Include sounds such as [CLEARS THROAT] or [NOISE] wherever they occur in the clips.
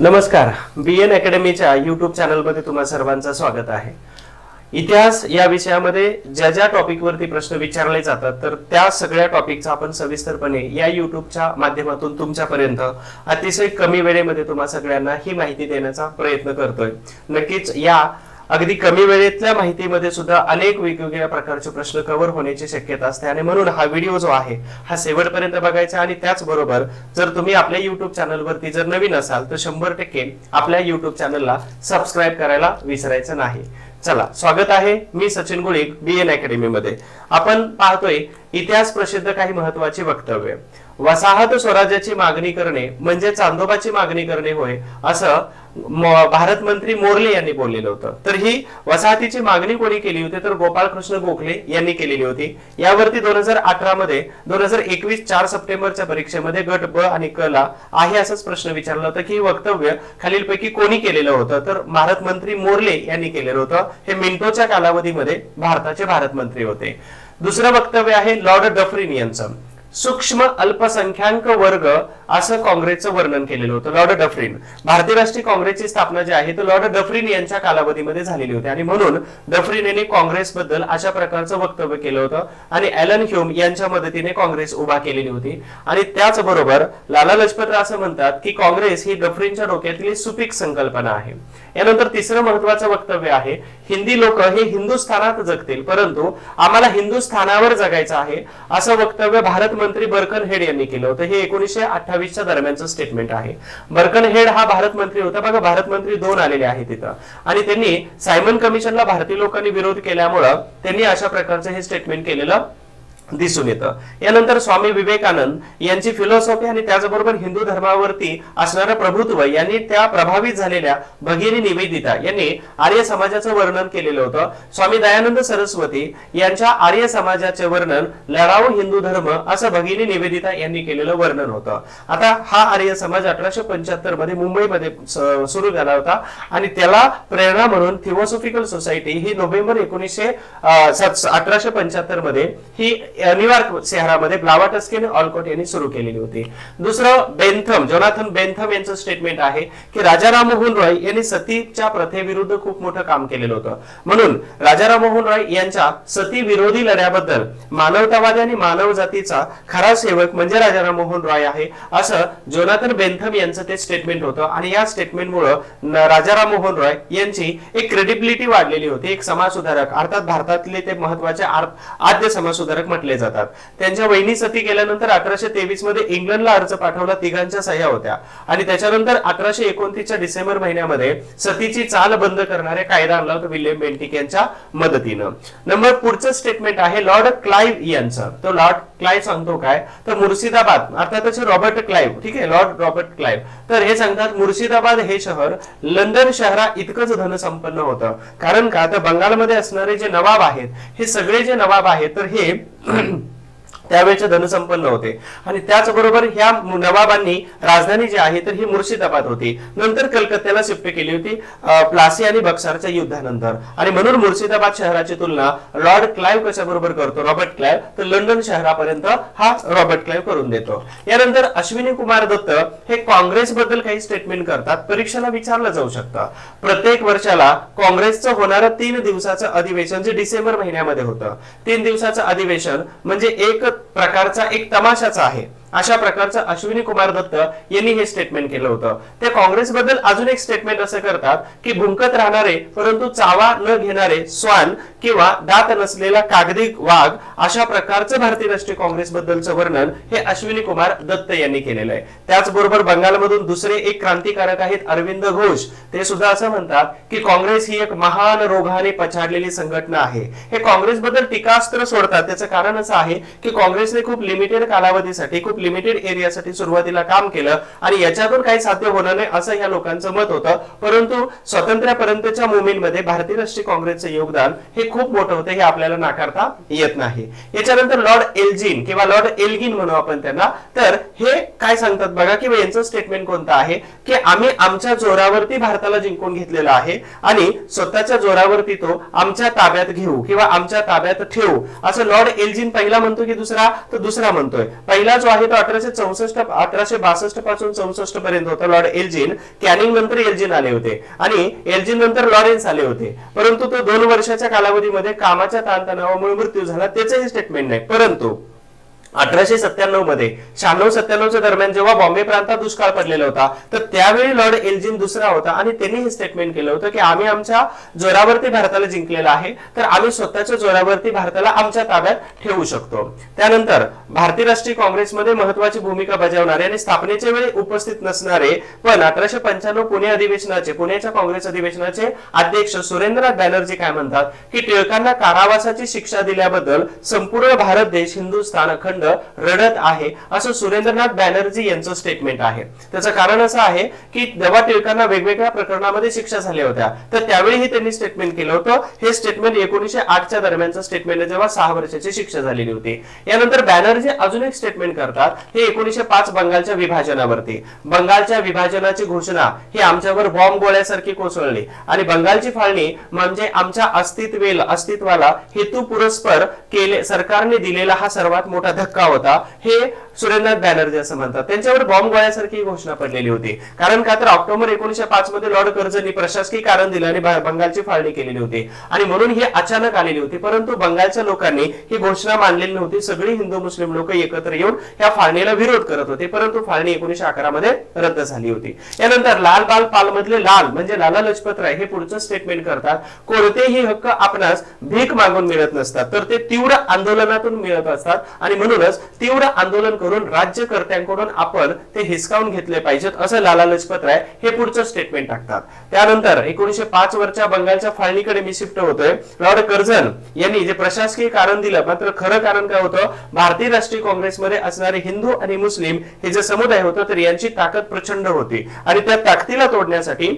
नमस्कार. बी N अकॅडमीच्या YouTube चॅनलमध्ये तुम्हा सर्वांचं स्वागत आहे. इतिहास या विषयामध्ये ज्या ज्या टॉपिकवरती प्रश्न विचारले जातात तर त्या सगळ्या टॉपिकचा आपण सविस्तरपणे या युट्यूबच्या माध्यमातून तुमच्यापर्यंत अतिशय कमी वेळेमध्ये तुम्हा सगळ्यांना ही माहिती देण्याचा प्रयत्न करतोय. नक्कीच या अगदी कमी वेळेतल्या माहितीमध्ये सुद्धा अनेक वेगवेगळ्या प्रकारचे प्रश्न कव्हर होण्याची शक्यता असते. आणि म्हणून हा व्हिडिओ जो आहे हा शेवटपर्यंत बघायचा आणि त्याचबरोबर जर तुम्ही आपल्या युट्यूब चॅनलवरती जर नवीन असाल तर शंभर टक्के आपल्या युट्यूब चॅनलला सबस्क्राईब करायला विसरायचं नाही. चला स्वागत आहे मी सचिन गुळिक बी एन अकॅडमीमध्ये आपण पाहतोय इतिहास प्रसिद्ध काही महत्वाची वक्तव्य. वसाहत स्वराज्याची मागणी करणे म्हणजे चांदोबाची मागणी करणे होय असं भारत मंत्री मोर्ले यांनी बोललेलं होतं. तर ही वसाहतीची मागणी कोणी केली होती? तर गोपाळकृष्ण गोखले यांनी केलेली होती. यावरती दोन हजार अठरा मध्ये दोन हजार एकवीस चार सप्टेंबरच्या परीक्षेमध्ये गट ब आणि कला आहे असंच प्रश्न विचारला होता की हे वक्तव्य खालीलपैकी कोणी केलेलं होतं? तर भारत मंत्री मोर्ले यांनी केलेलं होतं. हे मिंटोच्या कालावधीमध्ये भारताचे भारत मंत्री होते. दुसरं वक्तव्य आहे लॉर्ड डफरिन यांचं. सूक्ष्म अल्पसंख्याक वर्ग असं काँग्रेसचं वर्णन केलेलं होतं. Lord Dufferin. भारतीय राष्ट्रीय काँग्रेसची स्थापना जी आहे तर लॉर्ड डफरीन यांच्या कालावधीमध्ये झालेली होती. आणि म्हणून डफरीन यांनी काँग्रेसबद्दल अशा प्रकारचं वक्तव्य केलं होतं आणि एलन ह्युम यांच्या मदतीने काँग्रेस उभा केलेली होती. आणि त्याचबरोबर लाला लजपत राय असं म्हणतात की काँग्रेस ही डफरीनच्या डोक्यातली सुपीक संकल्पना आहे. यानंतर तिसरं महत्वाचं वक्तव्य आहे हिंदी लोक हे हिंदुस्थानात जगतील. परंतु आम्हाला हिंदुस्थानावर जगायचं आहे असं वक्तव्य भारत मंत्री बर्कन हेड यांनी केलं होतं. हे एकोणीसशे अठ्ठावीसच्या दरम्यानचं स्टेटमेंट आहे. बर्कन हेड हा भारत मंत्री होता. बघा भारत मंत्री दोन आलेले आहेत तिथं आणि त्यांनी सायमन कमिशनला भारतीय लोकांनी विरोध केल्यामुळं त्यांनी अशा प्रकारचं हे स्टेटमेंट केलेलं दिसून येतं. यानंतर स्वामी विवेकानंद यांची फिलॉसॉफी आणि त्याचबरोबर हिंदू धर्मावरती असणारं प्रभुत्व यांनी त्या प्रभावित झालेल्या भगिनी निवेदिता यांनी आर्य समाजाचं वर्णन केलेलं होतं. स्वामी दयानंद सरस्वती यांच्या आर्य समाजाचे वर्णन लढाऊ हिंदू धर्म असं भगिनी निवेदिता यांनी केलेलं वर्णन होतं. आता हा आर्य समाज अठराशे पंच्याहत्तरमध्ये मुंबईमध्ये सुरू झाला होता आणि त्याला प्रेरणा म्हणून थिओसॉफिकल सोसायटी ही नोव्हेंबर एकोणीसशे अठराशे पंच्याहत्तरमध्ये ही न्यूयॉर्क शहरामध्ये ब्लावाटस्की आणि ऑलकोट यांनी सुरू केलेली होती. दुसरं बेंथम जोनाथन बेंथम यांचं स्टेटमेंट आहे की राजा राममोहन रॉय यांनी सतीच्या प्रथेविरुद्ध खूप मोठं काम केलेलं होतं. म्हणून राजा राममोहन रॉय यांच्या सती विरोधी लढ्याबद्दल मानवतावादी आणि मानव जातीचा खरा सेवक म्हणजे राजा राममोहन रॉय आहे असं जोनाथन बेंथम यांचं ते स्टेटमेंट होतं. आणि या स्टेटमेंटमुळे राजा राममोहन रॉय यांची एक क्रेडिबिलिटी वाढलेली होती एक समाज सुधारक अर्थात भारतातले ते महत्त्वाचे आद्य समाज सुधारक म्हटले जातात. त्यांच्या वहिनी सती केल्यानंतर अकराशे तेवीसमध्ये इंग्लंडला अर्ज पाठवला तिघांच्या सह्या होत्या. आणि त्याच्यानंतर अकराशे एकोणतीसच्या डिसेंबर महिन्यामध्ये सतीची चाल बंद करणारे कायदा आणला होता विल्यम बेंटिक यांच्या मदतीनं. नंबर पुढचं स्टेटमेंट आहे लॉर्ड क्लाइव्ह यांचं. तो लॉर्ड क्लाइव्ह सांगतो काय? तर मुर्शिदाबाद अर्थातच रॉबर्ट क्लाइव्ह ठीक आहे लॉर्ड रॉबर्ट क्लाइव्ह. तर हे सांगतात मुर्शिदाबाद हे शहर लंडन शहरा इतकंच धनसंपन्न होतं. कारण का? तर बंगालमध्ये असणारे जे नवाब आहेत हे सगळे जे नवाब आहेत तर हे Mm-hmm. [CLEARS THROAT] त्यावेळेचे धनसंपन्न होते. आणि त्याचबरोबर ह्या नवाबांनी राजधानी जी आहे तर ही मुर्शिदाबाद होती. नंतर कलकत्त्याला शिफ्ट केली होती प्लासी आणि बक्सारच्या युद्धानंतर. आणि म्हणून मुर्शिदाबाद शहराची तुलना लॉर्ड क्लाइव्ह कशाबरोबर करतो? Robert Clive. तर लंडन शहरापर्यंत हा रॉबर्ट क्लाइव्ह करून देतो. यानंतर अश्विनी कुमार दत्त हे काँग्रेस बद्दल काही स्टेटमेंट करतात. परीक्षेला विचारलं जाऊ शकतं. प्रत्येक वर्षाला काँग्रेसचं होणारं तीन दिवसाचं अधिवेशन जे डिसेंबर महिन्यामध्ये होतं. तीन दिवसाचं अधिवेशन म्हणजे एक प्रकारचा एक तमाशाचा आहे. अशा प्रकारचं अश्विनी कुमार दत्त यांनी हे स्टेटमेंट केलं होतं. ते काँग्रेस बद्दल अजून एक स्टेटमेंट असं करतात की भुंकत राहणारे परंतु चावा न घेणारे स्वान किंवा दात नसलेला कागदी वाघ अशा प्रकारचं भारतीय राष्ट्रीय काँग्रेस बद्दलचं वर्णन हे अश्विनी कुमार दत्त यांनी केलेलं आहे. त्याचबरोबर बंगालमधून दुसरे एक क्रांतिकारक आहेत अरविंद घोष. ते सुद्धा असं म्हणतात की काँग्रेस ही एक महान रोगाने पछाडलेली संघटना आहे. हे काँग्रेस बद्दल टीकास्त्र सोडतात. त्याचं कारण असं आहे की काँग्रेसने खूप लिमिटेड कालावधीसाठी खूप लिमिटेड एरियासाठी सुरुवातीला काम केलं आणि याच्यातून काही साध्य होणार नाही असं या लोकांचं मत होतं. परंतु स्वातंत्र्यापर्यंतच्या मुवमेंटमध्ये भारतीय राष्ट्रीय काँग्रेसचं योगदान हे खूप मोठं होतं हे आपल्याला नाकारता येत नाही. याच्यानंतर लॉर्ड एल्जिन किंवा लॉर्ड एल्गिन म्हणू आपण त्यांना. तर हे काय सांगतात बघा किंवा यांचं स्टेटमेंट कोणतं आहे? की आम्ही आमच्या जोरावरती भारताला जिंकून घेतलेला आहे आणि स्वतःच्या जोरावरती तो आमच्या ताब्यात घेऊ किंवा आमच्या ताब्यात ठेवू. असं लॉर्ड एल्जिन पहिला म्हणतो की दुसरा? तर दुसरा म्हणतोय. पहिला जो आहे तो अठराशे चौसष्ट अठराशे बासष्टपासून चौसष्ट पर्यंत होता लॉर्ड एल्जिन. कॅनिंग नंतर एल्जिन आले होते आणि एल्जिन नंतर लॉरेन्स आले होते. परंतु तो दोन वर्षाच्या कालावधी कालावधीमध्ये कामाच्या ताणतणावामुळे मृत्यू झाला त्याचंही स्टेटमेंट नाही. परंतु अठराशे सत्त्याण्णवमध्ये शहाण्णव सत्त्याण्णवच्या दरम्यान जेव्हा बॉम्बे प्रांतात दुष्काळ पडलेला होता तर त्यावेळी लॉर्ड एल्जिन दुसरा होता आणि त्यांनी हे स्टेटमेंट केलं होतं की आम्ही आमच्या जोरावरती भारताला जिंकलेला आहे तर आम्ही स्वतःच्या जोरावरती भारताला आमच्या ताब्यात ठेवू शकतो. त्यानंतर भारतीय राष्ट्रीय काँग्रेसमध्ये महत्वाची भूमिका बजावणारे आणि स्थापनेच्या वेळी उपस्थित नसणारे पण अठराशे पंच्याण्णव पुणे अधिवेशनाचे पुण्याच्या काँग्रेस अधिवेशनाचे अध्यक्ष सुरेंद्रनाथ बॅनर्जी काय म्हणतात? की टिळकांना कारावासाची शिक्षा दिल्याबद्दल संपूर्ण भारत देश हिंदुस्थान अखंड रडत आहे असं सुरेंद्रनाथ बॅनर्जी यांचं स्टेटमेंट आहे. त्याचं कारण असं आहे की जेव्हा टिळकांना वेगवेगळ्या प्रकरणामध्ये शिक्षा झाल्या होत्या. तर त्यावेळीही त्यांनी स्टेटमेंट केलं होतं. हे स्टेटमेंट एकोणीशे आठच्या दरम्यानचं स्टेटमेंट आहे, जेव्हा सहा वर्षाची शिक्षा झालेली होती. यानंतर बॅनर्जी अजून एक स्टेटमेंट करतात. हे एकोणीशे पाच बंगालच्या विभाजनावरती. बंगालच्या विभाजनाची घोषणा ही आमच्यावर बॉम्ब गोळ्यासारखी कोसळली. आणि बंगालची फाळणी म्हणजे आमच्या अस्तित्वेल अस्तित्वाला हेतू पुरस्पर केले सरकारने दिलेला हा सर्वात मोठा धक्का होता. हे सुरेंद्रनाथ बॅनर्जी असं म्हणतात. त्यांच्यावर बॉम्ब गोळ्यासारखी घोषणा पडलेली होती. कारण का तर ऑक्टोबर एकोणीशे पाच मध्ये लॉर्ड कर्जनी प्रशासकीय कारण दिलं आणि बंगालची फाळणी केलेली होती. आणि म्हणून ही अचानक आलेली होती. परंतु बंगालच्या लोकांनी ही घोषणा मानलेली नव्हती. सगळी हिंदू मुस्लिम लोक एकत्र येऊन या फाळणीला विरोध करत होते. परंतु फाळणी एकोणीशे अकरा मध्ये रद्द झाली होती. यानंतर लाल बाल पाल मधले लाल म्हणजे लाला लजपत राय हे पुढचं स्टेटमेंट करतात. कोणतेही हक्क आपणास भीक मागून मिळत नसतात. तर ते तीव्र आंदोलनातून मिळत असतात. आणि म्हणून म्हणूनच तीव्र आंदोलन करून राज्यकर्त्यांकडून आपण ते हिसकावून घेतले पाहिजेत असं लाला लजपत राय हे पुढचं स्टेटमेंट टाकतात. त्यानंतर एकोणीशे पाच वरच्या बंगालच्या फाळणीकडे मी शिफ्ट होतोय. लॉर्ड कर्झन यांनी जे प्रशासकीय कारण दिलं मात्र खरं कारण काय होतं? भारतीय राष्ट्रीय काँग्रेसमध्ये असणारे हिंदू आणि मुस्लिम हे जे समुदाय होतं तर यांची ताकद प्रचंड होती. आणि त्या ताकदीला तोडण्यासाठी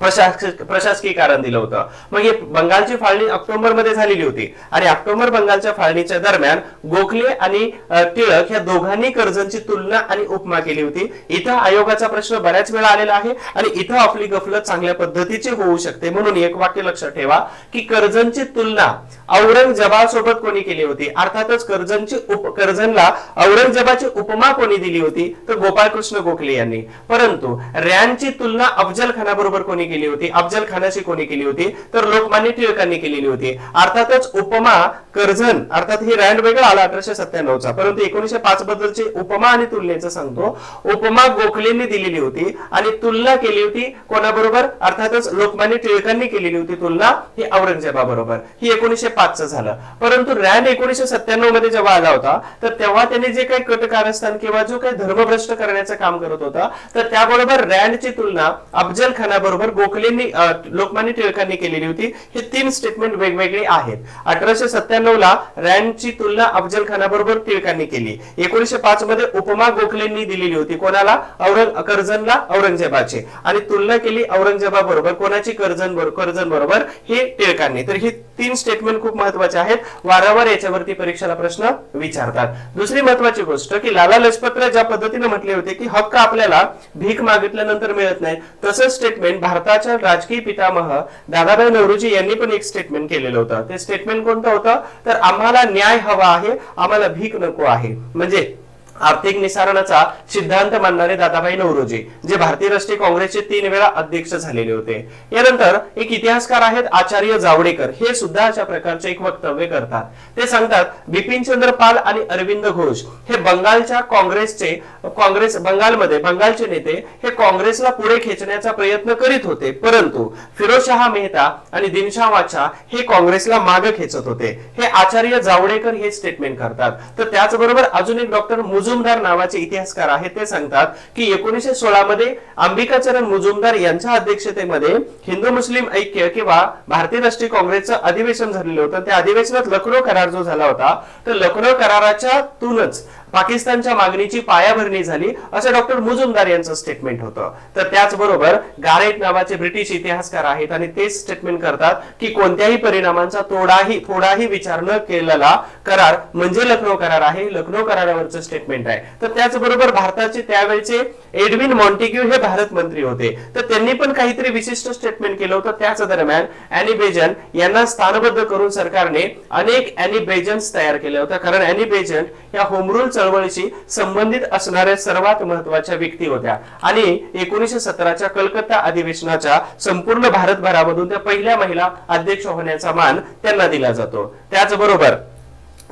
प्रशासकीय प्रशासकीय कारण दिलं होतं. मग हे बंगालची फाळणी ऑक्टोबरमध्ये झालेली होती. आणि ऑक्टोबर बंगालच्या फाळणीच्या दरम्यान गोखले आणि टिळक या दोघांनी कर्जांची तुलना आणि उपमा केली होती. इथं आयोगाचा प्रश्न बऱ्याच वेळा आलेला आहे आणि इथं आपली गफलत चांगल्या पद्धतीची होऊ शकते. म्हणून एक वाक्य लक्षात ठेवा की कर्जनची तुलना औरंगजेबासोबत कोणी केली होती? अर्थातच कर्जनची उप कर्जनला औरंगजेबाची उपमा कोणी दिली होती? तर गोपाळकृष्ण गोखले यांनी. परंतु रॅनची तुलना अफजल खानाबरोबर कोणी कोणी केली होती? अफजल खानाशी कोणी केली होती? तर लोकमान्य टिळकांनी केलेली होती. अर्थातच उपमा कर्जन अर्थात हे रँड वेगळा आला अठराशे सत्त्याण्णवचा. परंतु एकोणीशे पाच बद्दलचे उपमा आणि तुलनेचं सांगतो. उपमा गोखलेंनी दिलेली होती आणि तुलना केली होती कोणाबरोबर? अर्थातच लोकमान्य टिळकांनी केलेली होती तुलना ही औरंगजेबाबरोबर. ही एकोणीशे पाचचं झालं. परंतु रँड एकोणीशे सत्त्याण्णवमध्ये जेव्हा आला होता तर तेव्हा त्यांनी जे काही कट कारस्थान किंवा जो काही धर्मभ्रष्ट करण्याचं काम करत होता तर त्याबरोबर रँडची तुलना अफजल खानाबरोबर गोखलेंनी लोकमान्य टिळकांनी केलेली होती. हे तीन स्टेटमेंट वेगवेगळे आहेत. अठराशे सत्त्याण्णव ला रँडची तुलना अफजल खानाबरोबर टिळकांनी केली. एकोणीशे पाच मध्ये उपमा गोखलेंनी दिलेली होती. कोणाला? औरंग कर्जनला औरंगजेबाची. आणि तुलना केली औरंगजेबाबरोबर कोणाची? कर्जन कर्जन बरोबर. हे टिळकांनी. तर ही तीन स्टेटमेंट खूप महत्त्वाचे आहेत. वारंवार याच्यावरती परीक्षेला प्रश्न विचारतात. दुसरी महत्वाची गोष्ट की लाला लजपतराय ज्या पद्धतीने म्हटले होते की हक्क आपल्याला भीक मागितल्यानंतर मिळत नाही तसंच स्टेटमेंट भारताच्या राजकीय पितामह दादाभाई नवरोजी यांनी पण एक स्टेटमेंट केलेलं होतं. ते स्टेटमेंट कोणतं होतं? तर आम्हाला न्याय हवा आहे आम्हाला भीक नको आहे. म्हणजे आर्थिक निसारणाचा सिद्धांत मानणारे दादाभाई नवरोजी जे भारतीय राष्ट्रीय काँग्रेसचे तीन वेळा अध्यक्ष झालेले होते. यानंतर एक इतिहासकार आहेत आचार्य जावडेकर हे सुद्धा अशा प्रकारचे एक वक्तव्य करतात. ते सांगतात बिपिन चंद्र पाल आणि अरविंद घोष हे बंगालच्या काँग्रेसचे काँग्रेस बंगालमध्ये बंगालचे नेते हे काँग्रेसला पुढे खेचण्याचा प्रयत्न करीत होते. परंतु फिरोजशहा मेहता आणि दिनशा वाचा हे काँग्रेसला मागे खेचत होते. हे आचार्य जावडेकर हे स्टेटमेंट करतात तर त्याचबरोबर अजून एक डॉक्टर मुजुमदार नावाचे इतिहासकार आहेत ते सांगतात की एकोणीसशे सोळा मध्ये अंबिकाचरण मुजुमदार यांच्या अध्यक्षतेमध्ये हिंदू मुस्लिम ऐक्य किंवा भारतीय राष्ट्रीय काँग्रेसचं अधिवेशन झालेलं होतं. त्या अधिवेशनात लखनौ करार जो झाला होता तर लखनौ कराराच्यातूनच पाकिस्तानच्या मागणीची पायाभरणी झाली असं डॉक्टर मुजुमदार यांचं स्टेटमेंट होतं. तर त्याचबरोबर गारेट नावाचे ब्रिटिश इतिहासकार आहेत आणि तेच स्टेटमेंट करतात की कोणत्याही परिणामांचा थोडाही थोडाही विचार न केलेला करार म्हणजे लखनौ करार आहे लखनौ करारावरचं स्टेटमेंट आहे. तर त्याचबरोबर भारताचे त्यावेळचे एडविन मॉन्टिग्यू हे भारत मंत्री होते. तर त्यांनी पण काहीतरी विशिष्ट स्टेटमेंट केलं होतं. त्याच दरम्यान अॅनी बेजन यांना स्थानबद्ध करून सरकारने अनेक अॅनी बेजन्स तयार केल्या होत्या. कारण अॅनी बेजन या होमरूल चळवळीशी संबंधित असणाऱ्या सर्वात महत्त्वाच्या व्यक्ती होत्या. आणि एकोणीशे सतराच्या कलकत्ता अधिवेशनाच्या संपूर्ण भारतभरामधून त्या पहिल्या महिला अध्यक्ष होण्याचा मान त्यांना दिला जातो. त्याचबरोबर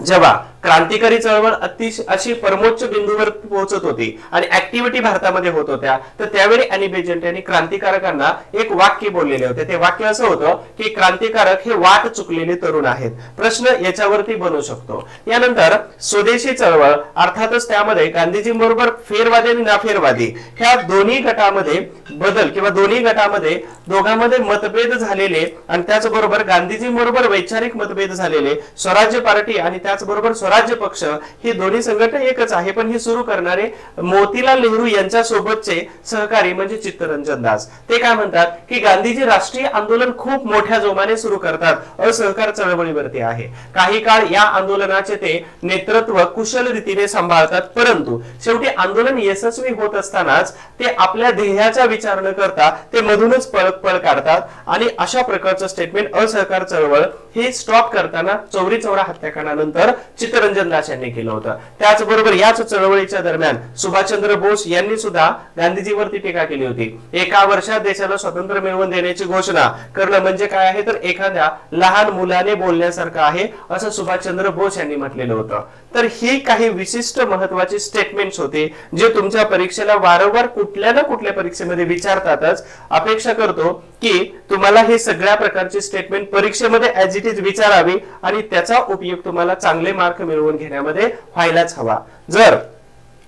जेव्हा क्रांतिकारी चळवळ अतिशय अशी परमोच्च बिंदूवर पोहोचत होती आणि ऍक्टिव्हिटी भारतामध्ये होत होत्या. तर त्यावेळी अॅनी बेजंट यांनी क्रांतिकारकांना एक वाक्य बोललेले होते. ते वाक्य असं होतं की क्रांतिकारक हे वाट चुकलेले तरुण आहेत. प्रश्न याच्यावरती बनू शकतो. यानंतर स्वदेशी चळवळ अर्थातच त्यामध्ये गांधीजींबरोबर फेरवादी आणि नाफेरवादी ह्या दोन्ही गटामध्ये बदल किंवा दोन्ही गटामध्ये दोघांमध्ये मतभेद झालेले आणि त्याचबरोबर गांधीजींबरोबर वैचारिक मतभेद झालेले स्वराज्य पार्टी आणि त्याचबरोबर स्वराज्य पक्ष ही दोन्ही संघटना एकच आहे पण ही सुरू करणारे मोतीलाल नेहरू यांच्या सोबतचे सहकारी म्हणजे चित्तरंजन दास. ते काय म्हणतात की गांधीजी राष्ट्रीय आंदोलन खूप मोठ्या जोमाने सुरू करतात असहकार चळवळीवरती आहे. काही काळ या आंदोलनाचे ते नेतृत्व कुशल रीतीने सांभाळतात परंतु शेवटी आंदोलन यशस्वी होत असतानाच ते आपल्या ध्येयाचा विचार न करता ते मधूनच पळक पळ काढतात आणि अशा प्रकारचं स्टेटमेंट असहकार चळवळ हे स्टॉप करताना चौरी चौरा हत्याकांडानंतर चित्तरंजन दास यांनी केलं होतं. त्याचबरोबर याच चळवळीच्या दरम्यान सुभाषचंद्र बोस यांनी सुद्धा गांधीजीवरती टीका केली होती. एका वर्षात देशाला स्वातंत्र्य मिळवून देण्याची घोषणा करणं म्हणजे काय आहे? तर एखाद्या लहान मुलाने बोलण्यासारखं आहे असं सुभाषचंद्र बोस यांनी म्हटलेलं होतं. तर ही काही विशिष्ट महत्वाची स्टेटमेंट्स होते जे तुमच्या परीक्षेला वारंवार कुठल्या ना कुठल्या परीक्षेमध्ये विचारतातच. अपेक्षा करतो की तुम्हाला हे सगळ्या प्रकारचे स्टेटमेंट परीक्षेमध्ये ऍज विचारावी आणि त्याचा उपयोग तुम्हाला चांगले मार्क मिळवून घेण्यामध्ये व्हायलाच हवा. जर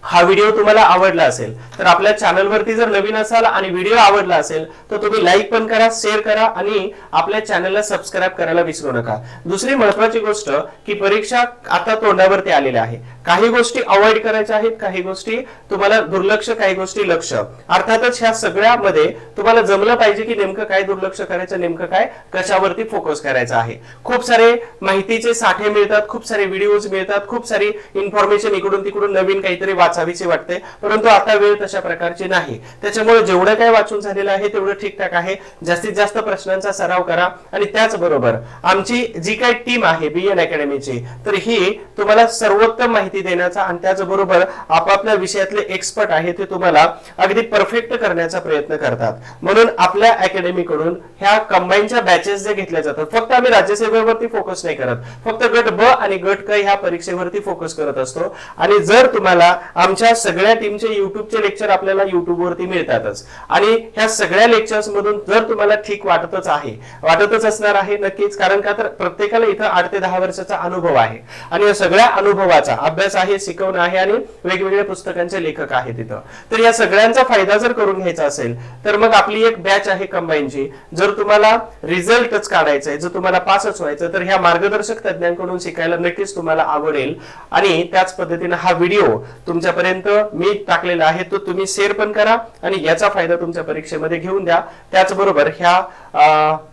हा व्हिडिओ तुम्हाला आवडला असेल तर आपल्या चॅनलवरती जर नवीन असाल आणि व्हिडिओ आवडला असेल तर तुम्ही लाईक पण करा शेअर करा आणि आपल्या चॅनलला सबस्क्राईब करायला विसरू नका. दुसरी महत्वाची गोष्ट की परीक्षा आता तोंडावरती आलेल्या आहे. काही गोष्टी अवॉइड करायच्या आहेत काही गोष्टी तुम्हाला दुर्लक्ष काही गोष्टी लक्ष. अर्थातच ह्या सगळ्यामध्ये तुम्हाला जमलं पाहिजे की नेमकं काय दुर्लक्ष करायचं नेमकं काय कशावरती फोकस करायचा आहे. खूप सारे माहितीचे साठे मिळतात खूप सारे व्हिडिओज मिळतात खूप सारी इन्फॉर्मेशन इकडून तिकडून नवीन काहीतरी वाचावीची वाटते. परंतु आता वेळ तशा प्रकारची नाही. त्याच्यामुळे जेवढं काय वाचून झालेलं आहे तेवढं ठीकठाक आहे. जास्तीत जास्त प्रश्नांचा सराव करा आणि त्याचबरोबर आमची जी काही टीम आहे बी एन अकॅडमीची तर ही तुम्हाला सर्वोत्तम माहिती देण्याचा आणि त्याचबरोबर आपापल्या विषयातले एक्सपर्ट आहे ते तुम्हाला अगदी परफेक्ट करण्याचा प्रयत्न करतात. म्हणून आपल्या अकॅडमीकडून ह्या कंबाईनच्या बॅचेस जे घेतल्या जातात फक्त आम्ही राज्यसेवेवरती फोकस नाही करत. फक्त गट ब आणि गट क ह्या परीक्षेवरती फोकस करत असतो. आणि जर तुम्हाला आमच्या सगळ्या टीमचे युट्यूबचे लेक्चर आपल्याला युट्यूबवरती मिळतातच. आणि ह्या सगळ्या लेक्चर्स मधून जर तुम्हाला ठीक वाटतच आहे वाटतच असणार आहे नक्कीच कारण का तर प्रत्येकाला इथं आठ ते दहा वर्षाचा अनुभव आहे. आणि या सगळ्या अनुभवाचा अभ्यास आहे शिकवणं आहे आणि वेगवेगळ्या पुस्तकांचे लेखक आहेत तिथं तर या सगळ्यांचा फायदा जर करून घ्यायचा असेल तर मग आपली एक बॅच आहे कंबाईनची जर तुम्हाला रिझल्टच काढायचा आहे जर तुम्हाला पासच व्हायचं तर ह्या मार्गदर्शक तज्ञांकडून शिकायला नक्कीच तुम्हाला आवडेल. आणि त्याच पद्धतीने हा व्हिडिओ तुमच्या तुमच्यापर्यंत मी टाकलेला आहे तो तुम्ही शेअर पण करा आणि याचा फायदा तुमच्या परीक्षेमध्ये घेऊन द्या. त्याचबरोबर ह्या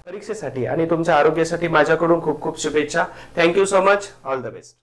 परीक्षेसाठी आणि तुमच्या आरोग्यासाठी माझ्याकडून खूप खूप शुभेच्छा. Thank you so much all the best